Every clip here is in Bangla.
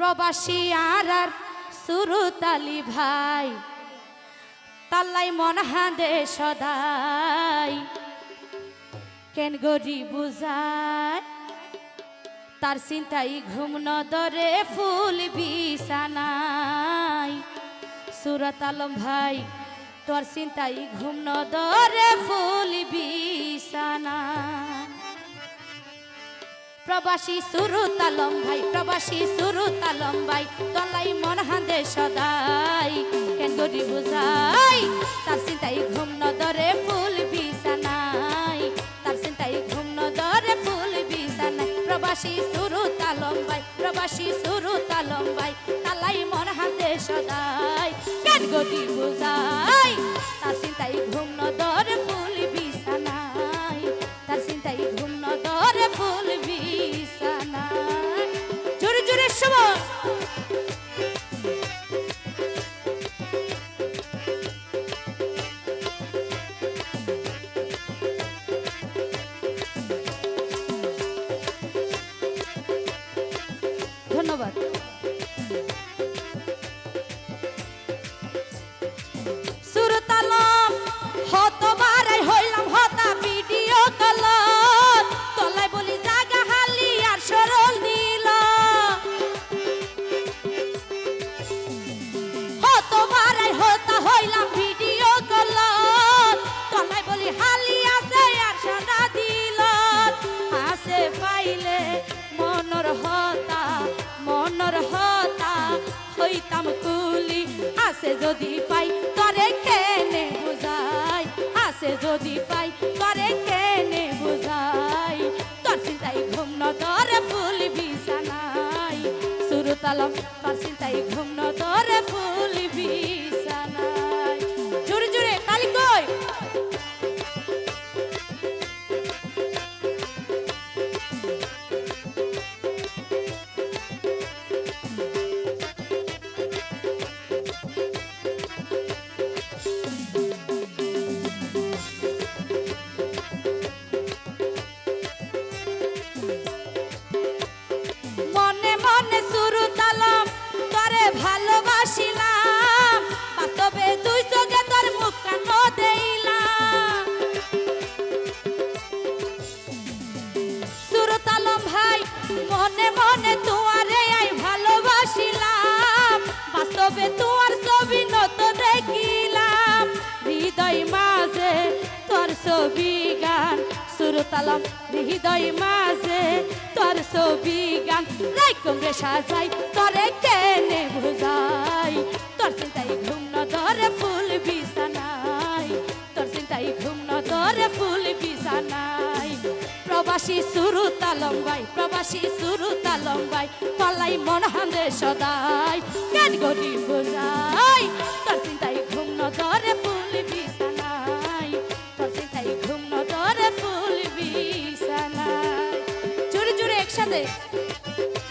প্রবাসী আর আর সুরুতালি ভাই। তাল্লাই মন হাঁদে সদাই। কেন গরি বুঝায়? তার চিন্তাই ঘুম নদরে ফুল বিছানাই। সুরত আলম ভাই, তোর চিন্তাই ঘুম নদরে ফুল বিছানাই। প্রবাসী সুরুত আলম ভাই, প্রবাসী সুরুত আলম ভাই তলাই মন হাঁদে সদাই। কেন গরি বুঝাই, তার চিন্তাই ঘুম নদরে ফুল বিছানাই। তার চিন্তাই ঘুম নদরে ফুল বিছানাই। প্রবাসী সুরুত আলম ভাই প্রবাসী সুরুত আলম ভাই তালাই মন হাঁদে সদাই। কেন গরি বুঝাই, তার চিন্তাই ঘুম যদি পাই, তরে কেনে বুঝাই? আসে যদি পাই, তরে কেনে বুঝাই? তোর চিন্তাই ঘুম ন, তরে ফুল বিছানাই সুরতালম, তোর চিন্তাই ঘুম ন, তরে ফুল বিছানাই ছবি গান সুরতালম হৃদয় মাঝে, তোর ছবি গান রাইকম রে সাজাই, তরে কেনে বুঝাই। তোর চিন্তাই ঘুম ন ধরে ফুল বিছানাই তোর চিন্তাই ঘুম ন ধরে ফুল বিছানাই প্রবাসী সুরু তালম ভাই, প্রবাসী সুরু তালম ভাই, পালাই মন হান্দে সদাই। কেন গরি বুঝাই? সুন্দর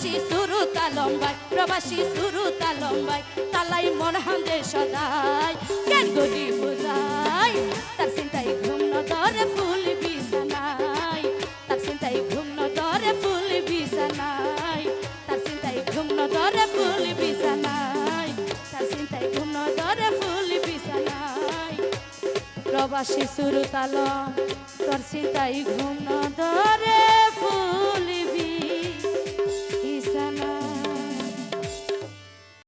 প্রবাসী সুরু তালম্বাই প্রবাসী সুরু তালম্বাই তালাই মন হাঁদে সদাই। কেন গলি বুঝাই, তার চিন্তাই ঘুম নদরে ফুল বিছানাই তার চিন্তাই ঘুম নদরে ফুল বিছানাই তার চিন্তাই ঘুম নদরে ফুল বিছানাই তার চিন্তাই ঘুম নদরে ফুল বিছানাই প্রবাসী সুরু তালম তার চিন্তাই ঘুম নদরে ফুল